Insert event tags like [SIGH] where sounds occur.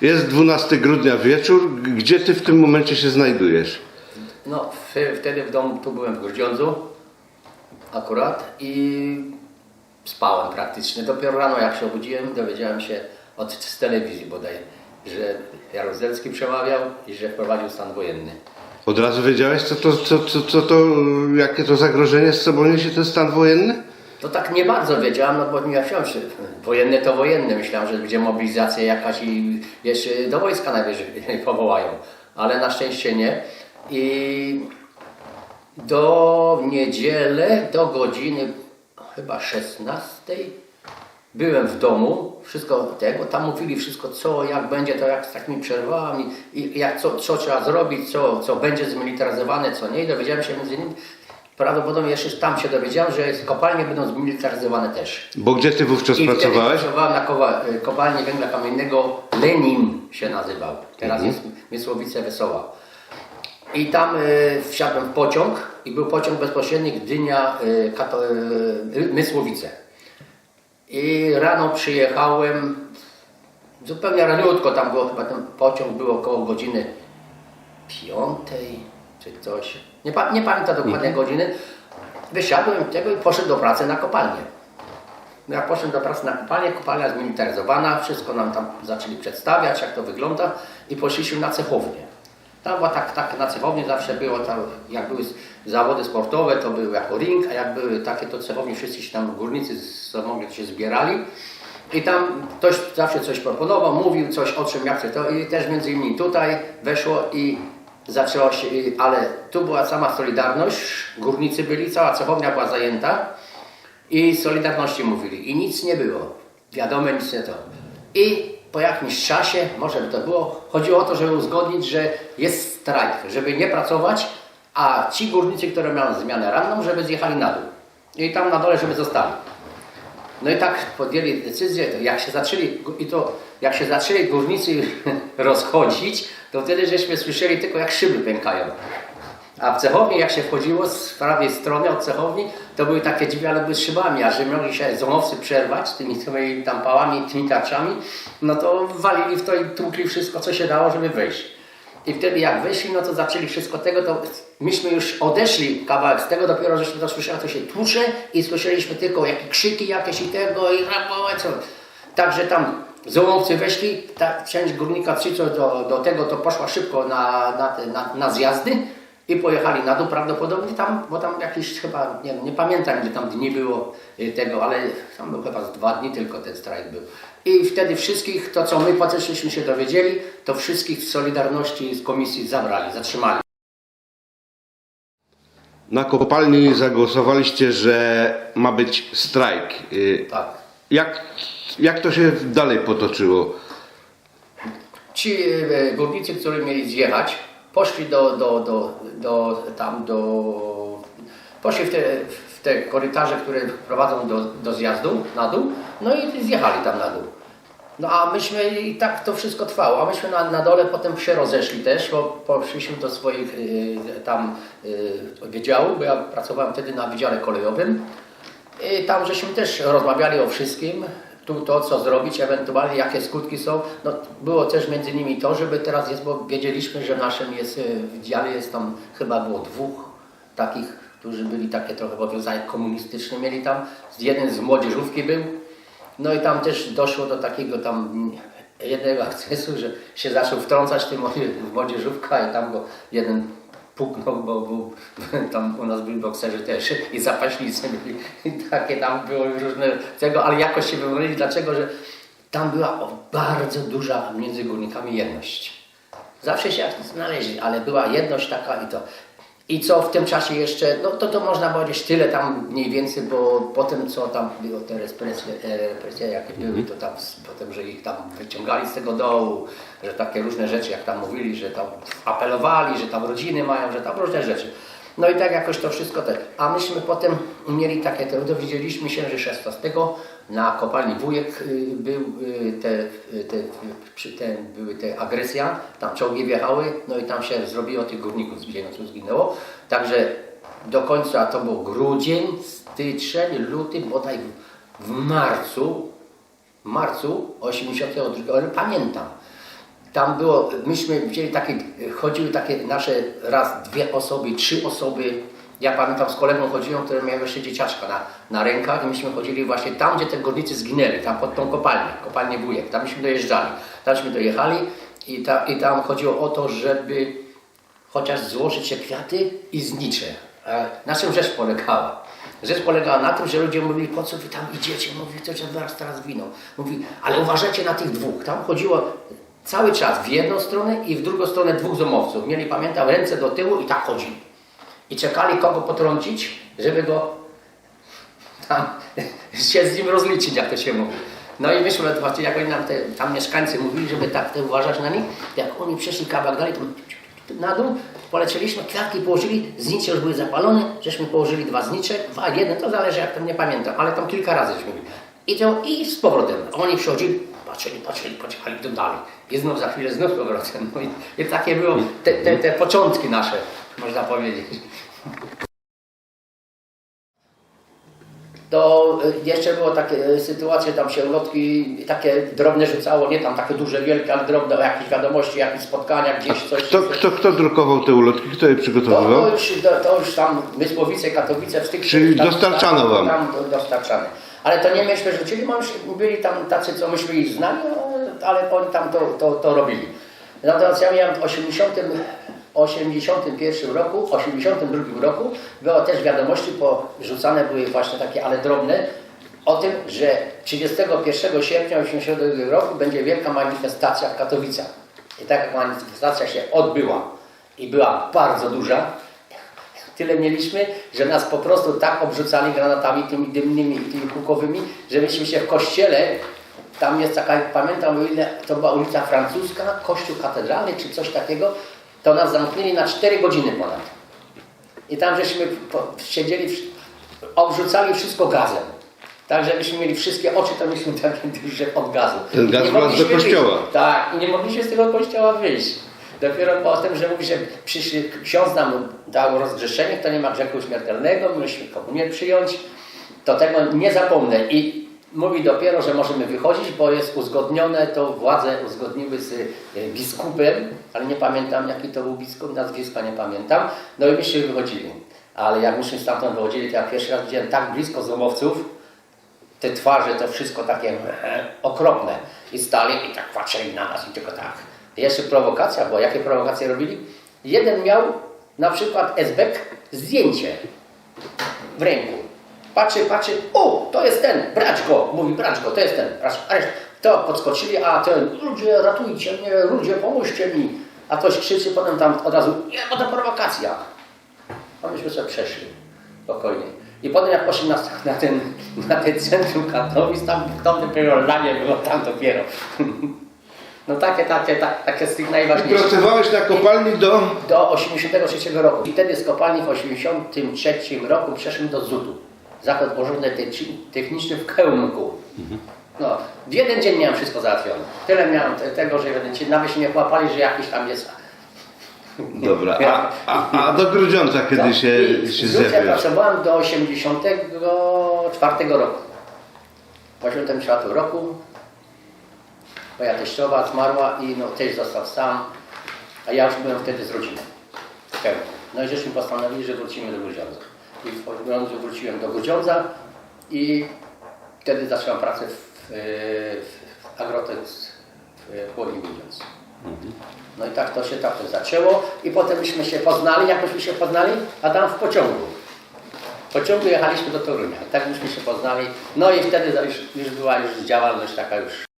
Jest 12 grudnia wieczór. Gdzie ty w tym momencie się znajdujesz? No, w, wtedy w domu, tu byłem w Grudziądzu akurat i spałem praktycznie. Dopiero rano jak się obudziłem, dowiedziałem się od z telewizji bodaj, że Jaruzelski przemawiał i że wprowadził stan wojenny. Od razu wiedziałeś, co to, co, co, co to, jakie to zagrożenie z sobą niesie ten stan wojenny? To tak nie bardzo wiedziałem, no bo nie wciąż wojenne to wojenne. Myślałem, że będzie mobilizacja jakaś i jeszcze do wojska najwyżej [LAUGHS] powołają. Ale na szczęście nie. I do niedzielę, do godziny chyba 16 byłem w domu, wszystko tego, tam mówili wszystko co, jak będzie, to jak z takimi przerwami i jak co, co trzeba zrobić, co, co będzie zmilitaryzowane, co nie. I dowiedziałem się między innymi, prawdopodobnie jeszcze tam się dowiedziałem, że kopalnie będą zmilitaryzowane też. Bo gdzie ty wówczas I pracowałeś? pracowałem na kopalni węgla kamiennego Lenin się nazywał. Teraz jest Mysłowice Wesoła. I tam y, wsiadłem w pociąg i był pociąg bezpośredni Gdynia y, Kato, y, Mysłowice. I rano przyjechałem zupełnie raniutko, tam było chyba ten pociąg był około godziny piątej czy coś. Nie, pa, nie pamiętam dokładnie godziny. Wysiadłem tego i poszedłem do pracy na kopalnię. No Jak poszedłem do pracy na kopalnię, kopalnia zmilitaryzowana, wszystko nam tam zaczęli przedstawiać, jak to wygląda i poszliśmy na cechownię. Tam była tak, tak na cechowni zawsze było tam, jak były zawody sportowe, to były jako ring, a jak były takie to cechownie, wszyscy się tam górnicy z się zbierali. I tam ktoś zawsze coś proponował, mówił coś o czym, jak to i też między innymi tutaj weszło i zaczęło się, i- ale tu była sama Solidarność, górnicy byli, cała cechownia była zajęta i Solidarności mówili i nic nie było. Wiadomo, nic nie to. I po jakimś czasie, może by to było, chodziło o to, żeby uzgodnić, że jest strajk, żeby nie pracować, a ci górnicy, które miały zmianę ranną, żeby zjechali na dół. I tam na dole, żeby zostali. No i tak podjęli decyzję, jak się zaczęli, i to jak się zaczęli górnicy [LAUGHS] rozchodzić, to wtedy żeśmy słyszeli tylko jak szyby pękają. A w cechowni jak się wchodziło z prawej strony od cechowni, to były takie drzwi, ale były z szybami, a że mogli się zomowcy przerwać tymi tymi tam pałami, tymi tarczami, no to walili w to i tłukli wszystko, co się dało, żeby wejść. I wtedy jak wyszli, no to zaczęli wszystko tego, to myśmy już odeszli kawałek z tego, dopiero żeśmy to słyszeli, to się tłucze i słyszeliśmy tylko jakie krzyki jakieś i tego i rapowe, co. Także tam zołowcy weszli, ta część górnika Cyco do, do tego to poszła szybko na, na, te, na, na zjazdy i pojechali na dół prawdopodobnie tam, bo tam jakieś chyba, nie, nie pamiętam gdzie tam dni było y, tego, ale tam był chyba z dwa dni tylko ten strajk był. I wtedy wszystkich, to co my potem się dowiedzieli, to wszystkich z Solidarności z komisji zabrali, zatrzymali. Na kopalni zagłosowaliście, że ma być strajk. Y, Tak. Jak, jak to się dalej potoczyło? Ci e, górnicy, którzy mieli zjechać, poszli do, do, do, do tam do. Poszli w te, w te korytarze, które prowadzą do, do zjazdu na dół, no i zjechali tam na dół. No a myśmy i tak to wszystko trwało, a myśmy na, na dole potem się rozeszli też, bo poszliśmy do swoich y, tam y, wydziałów, bo ja pracowałem wtedy na wydziale kolejowym. I tam żeśmy też rozmawiali o wszystkim, tu to, co zrobić, ewentualnie jakie skutki są. No, było też między innymi to, żeby teraz jest, bo wiedzieliśmy, że naszym jest, y, w dziale jest tam chyba było dwóch takich, którzy byli takie trochę powiązani komunistyczne, mieli tam, jeden z młodzieżówki był, no i tam też doszło do takiego tam jednego akcesu, że się zaczął wtrącać tym młodzie- młodzieżówka i tam go jeden puknął, bo był, [LAUGHS] tam u nas byli bokserzy też i zapaśnicy byli i takie tam było różne tego, ale jakoś się wymówili, dlaczego, że tam była bardzo duża między górnikami jedność. Zawsze się znaleźli, ale była jedność taka i to. I co w tym czasie jeszcze, no to to można powiedzieć tyle tam mniej więcej, bo potem co tam było te represje, e, represje jakie były, to tam potem, że ich tam wyciągali z tego dołu, że takie różne rzeczy, jak tam mówili, że tam apelowali, że tam rodziny mają, że tam różne rzeczy. No i tak jakoś to wszystko te. A myśmy potem mieli takie, dowiedzieliśmy się, że 16 na kopalni Wujek y, był y, te, y, te, te, były te agresja, tam czołgi wjechały, no i tam się zrobiło tych górników zginęło, zginęło. Także do końca to był grudzień, styczeń, luty, bodaj w, marcu, marcu 82, ale pamiętam. Tam było, myśmy wzięli takie, chodziły takie nasze raz dwie osoby, trzy osoby. Ja pamiętam z kolegą chodziłem, który miał jeszcze dzieciaczka na, na rękach i myśmy chodzili właśnie tam, gdzie te górnicy zginęli, tam pod tą kopalnię, kopalnię Wujek. Tam myśmy dojeżdżali. Tamśmy dojechali i, ta, i tam chodziło o to, żeby chociaż złożyć się kwiaty i znicze. E, Na czym rzecz polegała? Rzecz polegała na tym, że ludzie mówili, po co wy tam idziecie? Mówi, to że was teraz winą. Mówi, ale uważajcie na tych dwóch. Tam chodziło cały czas w jedną stronę i w drugą stronę dwóch zomowców. Mieli, pamiętam, ręce do tyłu i tak chodzili. I czekali kogo potrącić, żeby go tam [LAUGHS] się z nim rozliczyć, jak to się mówi. No i myśmy, właśnie jak oni nam te, tam mieszkańcy mówili, żeby tak te uważać na nich, jak oni przeszli kawałek dalej, to na dół polecieliśmy, kwiatki położyli, znicze już były zapalone, żeśmy położyli dwa znicze, dwa, jeden, to zależy jak tam nie pamiętam, ale tam kilka razy żeśmy. I, to, I z powrotem. Oni przychodzili, patrzyli, patrzyli, patrzyli to dalej. I znów za chwilę, znów powrotem. No i, i takie były te, te, te początki nasze, można powiedzieć. to y, jeszcze było takie y, sytuacje, tam się ulotki takie drobne rzucało, nie tam takie duże, wielkie, ale drobne, jakieś wiadomości, jakieś spotkania, gdzieś coś. Kto, kto, kto drukował te ulotki? Kto je To, przygotowywał? to, już, to, to już tam Mysłowice, Katowice, w tych Czyli tam, dostarczano wam. Tam do- dostarczane. Ale to nie myśmy rzucili, byli tam tacy, co myśmy ich znali, ale oni tam to, to, to robili. Natomiast ja miałem w 80, 81 roku, 82 roku, było też wiadomości, porzucane były właśnie takie, ale drobne, o tym, że 31 sierpnia 82 roku będzie wielka manifestacja w Katowicach. I taka manifestacja się odbyła i była bardzo duża. Tyle mieliśmy, że nas po prostu tak obrzucali granatami tymi dymnymi i tymi hukowymi, że myśmy się w kościele, tam jest taka, pamiętam o ile, to była ulica Francuska, kościół katedralny czy coś takiego, to nas zamknęli na 4 godziny ponad. I tam żeśmy siedzieli, obrzucali wszystko gazem. Tak, żebyśmy mieli wszystkie oczy, to mieliśmy takie duże od gazu. Ten gaz wlazł mogliśmy do kościoła. wyjść. Tak, i nie mogliśmy z tego kościoła wyjść. Dopiero po tym, że mówi, że przyszli, ksiądz nam dał rozgrzeszenie, kto nie ma grzechu śmiertelnego, mieliśmy komunię przyjąć, to tego nie zapomnę. I mówi dopiero, że możemy wychodzić, bo jest uzgodnione, to władze uzgodniły z y, biskupem, ale nie pamiętam jaki to był biskup, nazwiska nie pamiętam, no i myśmy wychodzili. Ale jak myśmy stamtąd wychodzili, to ja pierwszy raz widziałem tak blisko złomowców, te twarze, to wszystko takie e, okropne. I stali i tak patrzyli na nas i tylko tak. Jeszcze prowokacja była. Jakie prowokacje robili? Jeden miał na przykład Esbek zdjęcie w ręku. Patrzy, patrzy, o, to jest ten, brać go, mówi brać go, to jest ten. Raz. To podskoczyli, a ten, ludzie ratujcie mnie, ludzie pomóżcie mi. A ktoś krzyczy potem tam od razu, nie, bo to prowokacja. A myśmy sobie przeszli spokojnie. I potem jak poszli na, na, ten, na ten centrum Katowic, tam, tam dopiero lanie było, tam dopiero. [LAUGHS] No takie, takie, takie, takie z tych I najważniejszych. pracowałeś na kopalni do... Do 83 roku. I wtedy z kopalni w 83 roku przeszłem do ZUT-u. Zakład Porządny Techniczny w Kełmku. No, w jeden dzień miałem wszystko załatwione. Tyle miałem te, tego, że w jeden dzień nawet się nie łapali, że jakiś tam jest Dobra, a, a, a do Grudziądza kiedy Tak. się, I się w ja zjawiłeś? pracowałem do 84 roku. Po 84 roku moja teściowa zmarła i no, teść został sam, a ja już byłem wtedy z rodziną. w. No i żeśmy postanowili, że wrócimy do Grudziądza. I w Grudziądzu wróciłem do Grudziądza i wtedy zacząłem pracę w, w Agrotex w Chłodni Grudziądz. No i tak to się tak to zaczęło i potem myśmy się poznali, jak myśmy się poznali, a tam w pociągu. W pociągu jechaliśmy do Torunia, tak myśmy się poznali. No i wtedy już, już była już działalność taka już